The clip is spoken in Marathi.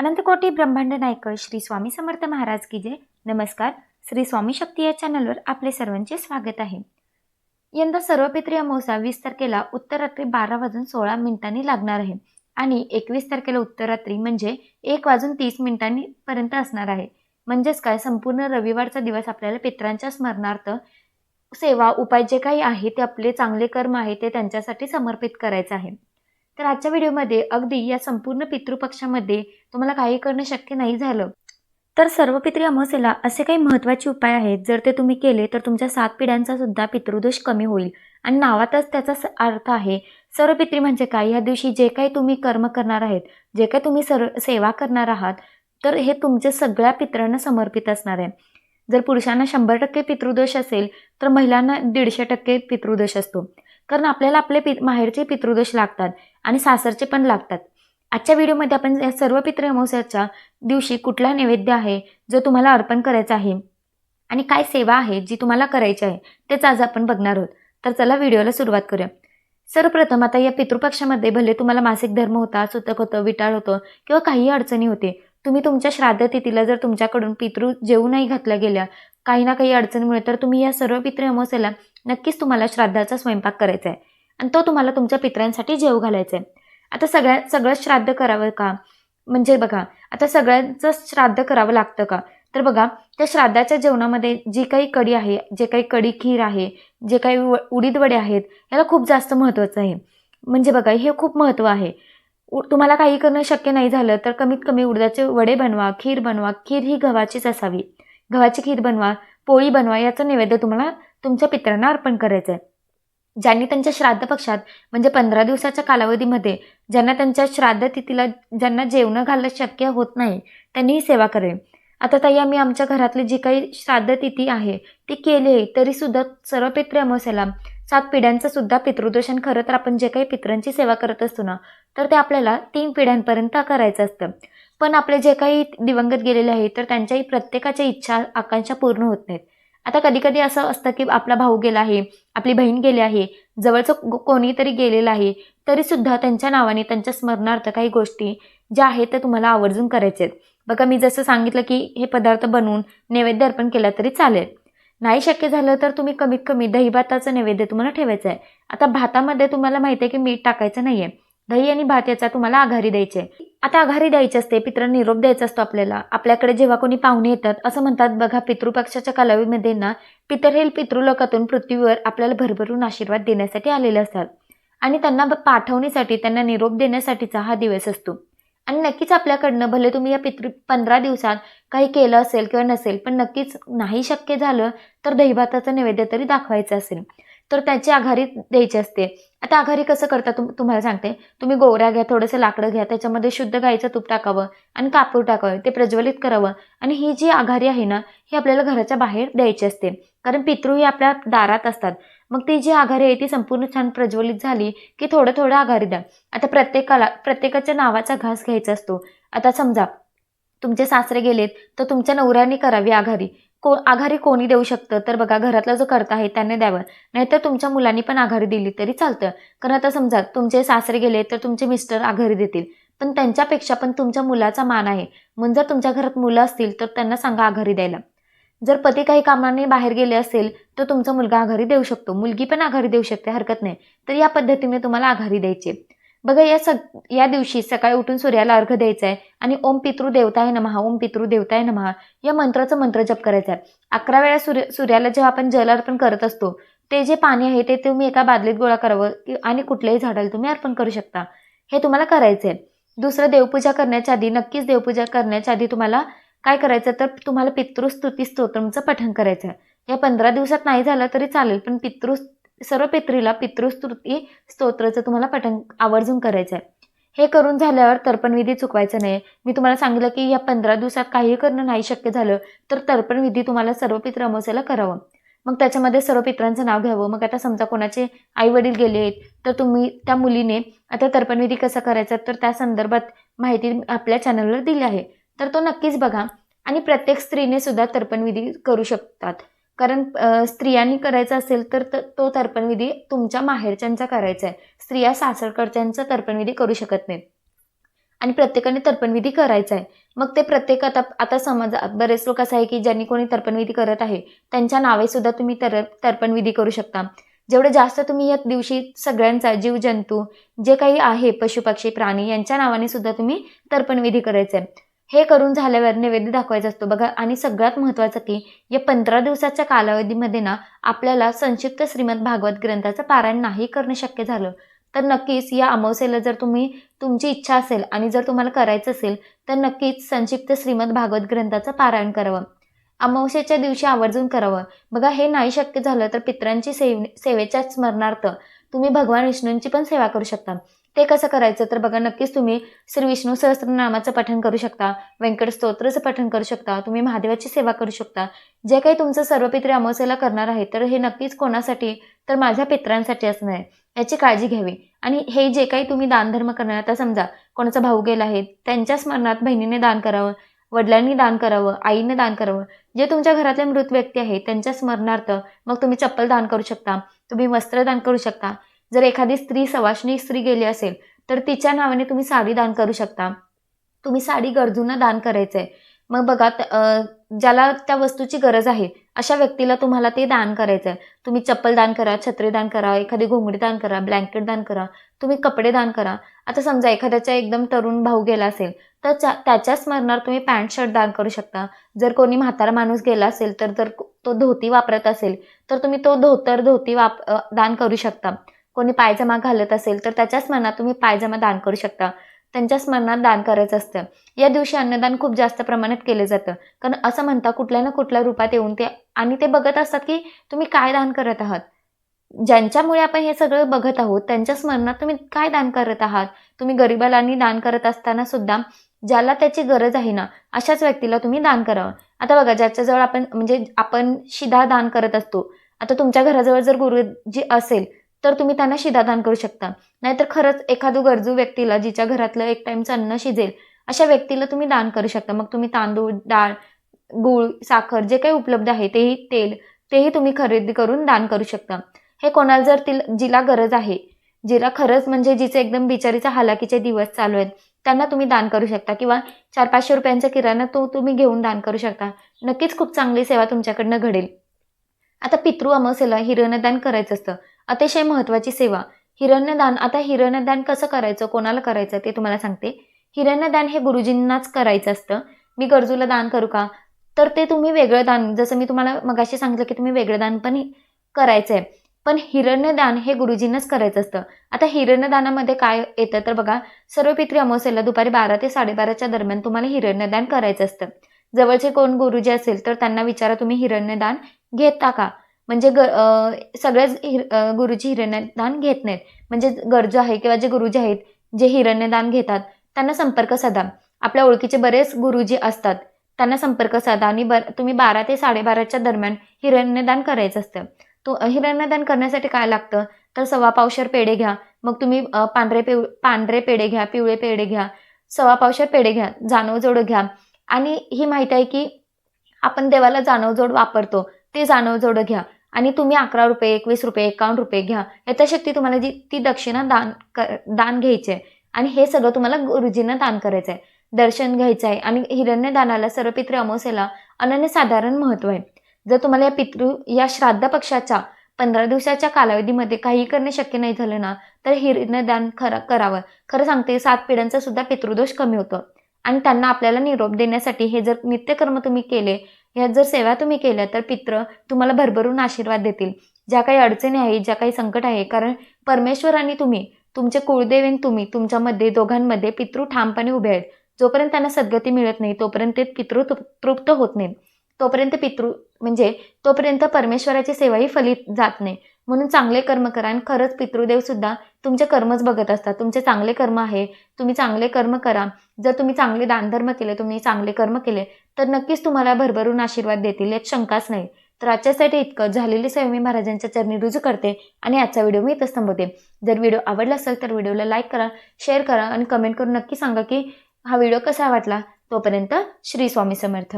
अनंतकोटी ब्रह्मांड नायक श्री स्वामी समर्थ महाराज की जय. नमस्कार. श्री स्वामी शक्ती या चॅनलवर आपले सर्वांचे स्वागत आहे. यंदा सर्वपित्री अमावस्या वीस तारखेला उत्तर रात्री बारा वाजून सोळा मिनिटांनी लागणार आहे. आणि एकवीस तारखेला उत्तर रात्री म्हणजे एक वाजून तीस मिनिटांनी पर्यंत असणार आहे. म्हणजेच काय? संपूर्ण रविवारचा दिवस आपल्याला पित्रांच्या स्मरणार्थ सेवा उपाय जे काही आहे ते आपले चांगले कर्म आहे ते त्यांच्यासाठी समर्पित करायचं आहे. तर आजच्या व्हिडिओमध्ये अगदी या संपूर्ण पितृपक्षामध्ये तुम्हाला काही करणं शक्य नाही झालं. तर सर्व पितृ अमावस्येला असे काही महत्त्वाचे उपाय आहेत. जर ते तुम्ही केले तर तुमच्या सात पिढ्यांचा सुद्धा पितृदोष कमी होईल. आणि नावातच त्याचा स- अर्थ आहे सर्व पितृ म्हणजे काय? या दिवशी जे काही तुम्ही कर्म करणार आहेत जे काही तुम्ही सर सेवा करणार आहात तर हे तुमच्या सगळ्या पितरांना समर्पित असणार आहे. जर पुरुषांना शंभर टक्के पितृदोष असेल तर महिलांना दीडशे टक्के पितृदोष असतो. कारण आपल्याला आपले पि माहेरचे पितृदोष लागतात आणि सासरचे पण लागतात. आजच्या व्हिडिओमध्ये आपण या सर्व पितृ अमावस्याच्या दिवशी कुठला नैवेद्य आहे जो तुम्हाला अर्पण करायचा आहे आणि काय सेवा आहे जी तुम्हाला करायची आहे तेच आज आपण बघणार आहोत. तर चला व्हिडिओला सुरुवात करूया. सर्वप्रथम आता या पितृपक्षामध्ये भले तुम्हाला मासिक धर्म होता सुतक होतं विटाळ होतं किंवा काही अडचणी होते तुम्ही तुमच्या श्राद्ध तिथीला जर तुमच्याकडून पितृ जेवू नाही घातल्या गेल्या काही ना काही अडचणीमुळे तर तुम्ही या सर्व पितृ अमावस्येला नक्कीच तुम्हाला श्राद्धाचा स्वयंपाक करायचा आहे आणि तो तुम्हाला तुमच्या पित्रांसाठी जेव घालायचा आहे आता सगळ्या सगळं श्राद्ध करावं का? म्हणजे बघा आता सगळ्यांचं श्राद्ध करावं लागतं का? तर बघा त्या श्राद्धाच्या जेवणामध्ये जी काही कडी आहे जे काही कडी खीर आहे जे काही उडीद वडे आहेत याला खूप जास्त महत्त्वाचं आहे. म्हणजे बघा हे खूप महत्त्व आहे. उ तुम्हाला काही करणं शक्य नाही झालं तर कमीत कमी उडदाचे वडे बनवा खीर बनवा खीर ही गव्हाचीच असावी. गव्हाची खीर बनवा पोळी बनवा याचं नैवेद्य तुम्हाला तुमच्या पितरांना अर्पण करायचं आहे ज्यांनी त्यांच्या श्राद्ध पक्षात म्हणजे पंधरा दिवसाच्या कालावधीमध्ये ज्यांना त्यांच्या श्राद्ध तिथीला ज्यांना जेवणं घालणं शक्य होत नाही त्यांनी ही सेवा करेल आता ताई आम्ही आमच्या घरातली जी काही श्राद्ध तिथी आहे ती केली तरीसुद्धा सर्व पित्र अमावस्याला सात पिढ्यांचं सुद्धा पितृदोष खरं तर आपण जे काही पितरांची सेवा करत असतो ना तर ते आपल्याला तीन पिढ्यांपर्यंत करायचं असतं. पण आपले जे काही दिवंगत गेलेले आहेत तर त्यांच्याही प्रत्येकाच्या इच्छा आकांक्षा पूर्ण होत नाहीत. आता कधी कधी असं असतं की आपला भाऊ गेला आहे आपली बहीण गेली आहे जवळचं कोणीतरी गेलेलं आहे तरीसुद्धा त्यांच्या नावाने त्यांच्या स्मरणार्थ काही गोष्टी ज्या आहेत त्या तुम्हाला आवर्जून करायच्या आहेत. बघा मी जसं सांगितलं की हे पदार्थ बनवून नैवेद्य अर्पण केला तरी चालेल. नाही शक्य झालं तर तुम्ही कमीत कमी दही भाताचं नैवेद्य तुम्हाला ठेवायचं आहे आता भातामध्ये तुम्हाला माहिती आहे की मीठ टाकायचं नाहीये. दही आणि भात याचा तुम्हाला आघारी द्यायची आहे आता आघारी द्यायची असते पित्र निरोप द्यायचा असतो आपल्याला. आपल्याकडे जेव्हा कोणी पाहुणे येतात असं म्हणतात बघा पितृपक्षाच्या कालावधीमध्ये ना पितर हे पितृलोकातून पृथ्वीवर आपल्याला भरभरून आशीर्वाद देण्यासाठी आलेले असतात. आणि त्यांना पाठवण्यासाठी त्यांना निरोप देण्यासाठीचा हा दिवस असतो. आणि नक्कीच आपल्याकडनं भले तुम्ही या पितृ पंधरा दिवसात काही केलं असेल किंवा नसेल पण नक्कीच नाही शक्य झालं तर दहीभाताचं नैवेद्य तरी दाखवायचं असेल. तर त्याची आघारी द्यायची असते. आता आघारी कसं करता तुम तुम्हाला सांगते. तुम्ही गोवऱ्या घ्या थोडंसं लाकडं घ्या त्याच्यामध्ये शुद्ध गाईचं तूप टाकावं आणि कापूर टाकावं ते प्रज्वलित करावं. आणि ही जी आघारी आहे ना ही आपल्याला घराच्या बाहेर द्यायची असते. कारण पितृही आपल्या दारात असतात. मग ती जी आघारी आहे ती संपूर्ण छान प्रज्वलित झाली की थोडं थोडं आघारी द्या. आता प्रत्येकाला प्रत्येकाच्या नावाचा घास घ्यायचा असतो. आता समजा तुमचे सासरे गेलेत तर तुमच्या नवऱ्याने करावी आघारी को आघारी कोणी देऊ शकतं? तर बघा घरातला जो करता आहे त्याने द्यावं. नाहीतर तुमच्या मुलांनी पण आघारी दिली तरी चालतं. कारण आता समजा तुमचे सासरे गेले तर तुमचे मिस्टर आघारी देतील. पण त्यांच्यापेक्षा पण तुमच्या मुलाचा मान आहे. म्हणून जर तुमच्या घरात मुलं असतील तर त्यांना सांगा आघारी द्यायला. जर पती काही कामाने बाहेर गेले असेल तर तुमचा मुलगा आघारी देऊ शकतो. मुलगी पण आघारी देऊ शकते हरकत नाही. तर या पद्धतीने तुम्हाला आघारी द्यायची. बघा या सग या दिवशी सकाळी उठून सूर्याला अर्घ द्यायचा आहे आणि ओम पितृ देवताय नमहा ओम पितृ देवताय नमहा या मंत्राचं मंत्र जप करायचा आहे अकरा वेळा सूर्य सूर्याला जेव्हा आपण जल अर्पण करत असतो ते जे पाणी आहे ते तुम्ही एका बादलीत गोळा करावं की आणि कुठल्याही झाडाला तुम्ही अर्पण करू शकता. हे तुम्हाला करायचं आहे दुसरं देवपूजा करण्याच्या आधी नक्कीच देवपूजा करण्याच्या आधी तुम्हाला काय करायचं? तर तुम्हाला पितृस्तुती स्तोत्रमचं पठण करायचं आहे या पंधरा दिवसात नाही झालं तरी चालेल पण पितृ सर्व पितृला पितृस्तुती स्तोत्राचं तुम्हाला पठण आवर्जून करायचं आहे हे करून झाल्यावर तर्पणविधी चुकवायचं नाही. मी तुम्हाला सांगितलं की या पंधरा दिवसात काही करणं नाही शक्य झालं तर तर्पणविधी तुम्हाला सर्व पितृ अमावस्याला करावं. मग त्याच्यामध्ये सर्व पित्रांचं नाव घ्यावं. मग आता समजा कोणाचे आई वडील गेले आहेत तर तुम्ही त्या मुलीने आता तर्पणविधी कसा करायचा? तर त्या संदर्भात माहिती आपल्या चॅनलवर दिली आहे. तर तो नक्कीच बघा. आणि प्रत्येक स्त्रीने सुद्धा तर्पणविधी करू शकतात. कारण स्त्रियांनी करायचा असेल तर त- तो तर्पणविधी तुमच्या माहेरच्यांचा करायचा आहे. स्त्रिया सासरकडच्यांचा तर्पणविधी करू शकत नाहीत. आणि प्रत्येकाने तर्पणविधी करायचा आहे. मग ते प्रत्येक आता आता समज बरेच लोक असं आहे की ज्यांनी कोणी तर्पणविधी करत आहे त्यांच्या नावे सुद्धा तुम्ही तर तर्पणविधी करू शकता. जेवढे जास्त तुम्ही या दिवशी सगळ्यांचा जीवजंतू जे काही आहे पशुपक्षी प्राणी यांच्या नावाने सुद्धा तुम्ही तर्पणविधी करायचा आहे. हे करून झाल्यावर नैवेद्य दाखवायचा असतो. बघा आणि सगळ्यात महत्त्वाचं की या पंधरा दिवसाच्या कालावधीमध्ये ना आपल्याला संक्षिप्त श्रीमद भागवत ग्रंथाचं पारायण नाही करणं शक्य झालं. तर नक्कीच या अमावस्येला जर तुम्ही तुमची इच्छा असेल आणि जर तुम्हाला करायचं असेल तर नक्कीच संक्षिप्त श्रीमद भागवत ग्रंथाचं पारायण करावं. अमावस्येच्या दिवशी आवर्जून करावं. बघा हे नाही शक्य झालं तर पित्रांची सेव सेवेच्या स्मरणार्थ तुम्ही भगवान विष्णूंची पण सेवा करू शकता. ते कसं करायचं? तर बघा नक्कीच तुम्ही श्री विष्णू सहस्त्रनामाचं पठण करू शकता व्यंकट स्तोत्रचं पठण करू शकता तुम्ही महादेवाची सेवा करू शकता. जे काही तुमचं सर्व पित्री अमावस्येला करणार आहे तर हे नक्कीच कोणासाठी? तर माझ्या पित्रांसाठी असणार आहे. याची काळजी घ्यावी. आणि हे जे काही तुम्ही दानधर्म करणार आता समजा कोणाचा भाऊ गेला आहे त्यांच्या स्मरणात बहिणीने दान करावं वडिलांनी दान करावं आईने दान करावं. जे तुमच्या घरातले मृत व्यक्ती आहे त्यांच्या स्मरणार्थ मग तुम्ही चप्पल दान करू शकता तुम्ही वस्त्र दान करू शकता. जर एखादी स्त्री सवाशणी स्त्री गेली असेल तर तिच्या नावाने तुम्ही साडी दान करू शकता. तुम्ही साडी गरजूंना दान करायचं आहे मग बघा ज्याला त्या वस्तूची गरज आहे अशा व्यक्तीला तुम्हाला ते दान करायचं आहे तुम्ही चप्पल दान करा छत्री दान करा एखादी घोंगडी दान करा ब्लँकेट दान करा तुम्ही कपडे दान करा. आता समजा एखाद्याचा एकदम तरुण भाऊ गेला असेल तर त्याच्या स्मरणार तुम्ही पॅन्ट शर्ट दान करू शकता. जर कोणी म्हातारा माणूस गेला असेल तर जर तो धोती वापरत असेल तर तुम्ही तो धोतर धोती वाप दान करू शकता. कोणी पायजमा घालत असेल तर त्याच्या स्मरणात तुम्ही पायजमा दान करू शकता. त्यांच्या स्मरणात दान करायचं असतं. या दिवशी अन्नदान खूप जास्त प्रमाणात केलं जातं. कारण असं म्हणता कुठल्या ना कुठल्या रूपात येऊन ते आणि ते बघत असतात की तुम्ही काय दान करत आहात. ज्यांच्यामुळे आपण हे सगळं बघत आहोत त्यांच्या स्मरणात तुम्ही काय दान करत आहात? तुम्ही गरिबालानी दान करत असताना सुद्धा ज्याला त्याची गरज आहे ना अशाच व्यक्तीला तुम्ही दान करावं. आता बघा ज्याच्याजवळ आपण म्हणजे आपण शिधा दान करत असतो. आता तुमच्या घराजवळ जर गुरुजी असेल तर तुम्ही त्यांना शिधादान करू शकता. नाहीतर खरंच एखादं गरजू व्यक्तीला जिच्या घरातलं एक टाईमचं अन्न शिजेल अशा व्यक्तीला तुम्ही दान करू शकता. मग तुम्ही तांदूळ डाळ गूळ साखर जे काही उपलब्ध आहे तेही तेल तेही तुम्ही खरेदी करून दान करू शकता. हे कोणाला जर तिला जिला गरज आहे जिला खरंच म्हणजे जिचे एकदम बिचारीचा हालाकीचे दिवस चालू आहेत त्यांना तुम्ही दान करू शकता. किंवा चार पाचशे रुपयांचा किराणा तो तुम्ही घेऊन दान करू शकता. नक्कीच खूप चांगली सेवा तुमच्याकडनं घडेल. आता पितृ अमावस्येला हिरणदान करायचं असतं. अतिशय महत्त्वाची सेवा. हिरण्यदान आता हिरण्यदान कसं करायचं? कोणाला करायचं ते तुम्हाला सांगते. हिरण्यदान हे गुरुजींनाच करायचं असतं. मी गरजूला दान करू का? तर ते तुम्ही वेगळं दान जसं मी तुम्हाला मगाशी सांगितलं की तुम्ही वेगळं दान पण करायचं आहे पण हिरण्यदान हे गुरुजींनाच करायचं असतं. आता हिरण्यदानामध्ये काय येतं तर बघा सर्व पित्री अमावस्येला दुपारी बारा ते साडेबाराच्या दरम्यान तुम्हाला हिरण्यदान करायचं असतं. जवळचे कोण गुरुजी असेल तर त्यांना विचारा तुम्ही हिरण्यदान घेता का? म्हणजे ग सगळेच हिर गुरुजी हिरण्यदान घेत नाहीत. म्हणजे गरजू आहे किंवा जे गुरुजी आहेत जे हिरण्यदान घेतात त्यांना संपर्क साधा. आपल्या ओळखीचे बरेच गुरुजी असतात त्यांना संपर्क साधा आणि बर तुम्ही बारा ते साडेबाराच्या दरम्यान हिरण्यदान करायचं असतं. तो हिरण्यदान करण्यासाठी काय लागतं? तर सव्वा पावशर पेढे घ्या. मग तुम्ही पांढरे पिव पांढरे पेढे घ्या पिवळे पेढे घ्या. सव्वा पावशर पेढे घ्या जाणवजोड घ्या. आणि ही माहिती आहे की आपण देवाला जाणवजोड वापरतो ते जाणवजोड घ्या. आणि तुम्ही अकरा रुपये एकवीस रुपये एकावन्न रुपये घ्या. यथाशक्ती तुम्हाला जी ती दक्षिणा दान दान घ्यायची आहे. आणि हे सगळं तुम्हाला गुरुजींना दान करायचं आहे दर्शन घ्यायचं आहे आणि हिरण्यदानाला सर्व पितृ अमावस्येला अनन्यसाधारण महत्त्व आहे. जर तुम्हाला या पितृ या श्राद्ध पक्षाच्या पंधरा दिवसाच्या कालावधीमध्ये काही करणे शक्य नाही झालं ना तर हिरण्यदान खरं करावं. खरं सांगते सात पिढ्यांचा सुद्धा पितृदोष कमी होतो. आणि त्यांना आपल्याला निरोप देण्यासाठी हे जर नित्यकर्म तुम्ही केले ह्या जर सेवा तुम्ही केल्या तर पित्र तुम्हाला भरभरून आशीर्वाद देतील. ज्या काही अडचणी आहेत ज्या काही संकट आहे कारण परमेश्वर आणि तुम्ही तुमचे कुळदेवीन तुम्ही तुमच्यामध्ये दोघांमध्ये पितृ ठामपणे उभे आहेत. जोपर्यंत त्यांना सद्गती मिळत नाही तोपर्यंत ते पितृ तृप्त होत नाही तोपर्यंत पितृ म्हणजे तोपर्यंत परमेश्वराची सेवाही फलित जात नाही. म्हणून चांगले कर्म करा. आणि खरंच पितृदेव सुद्धा तुमचे कर्मच बघत असतात. तुमचे चांगले कर्म आहे तुम्ही चांगले कर्म करा. जर तुम्ही चांगले दानधर्म केले तुम्ही चांगले कर्म केले तर नक्कीच तुम्हाला भरभरून आशीर्वाद देतील. यात शंकाच नाही. तर आजच्यासाठी इतकं. झालेली सेवा मी महाराजांच्या चरणी रुजू करते आणि आजचा व्हिडिओ मी इथंच थांबवते जर व्हिडिओ आवडला असेल तर व्हिडिओला लाईक करा शेअर करा आणि कमेंट करून नक्की सांगा की हा व्हिडिओ कसा वाटला. तोपर्यंत श्री स्वामी समर्थ.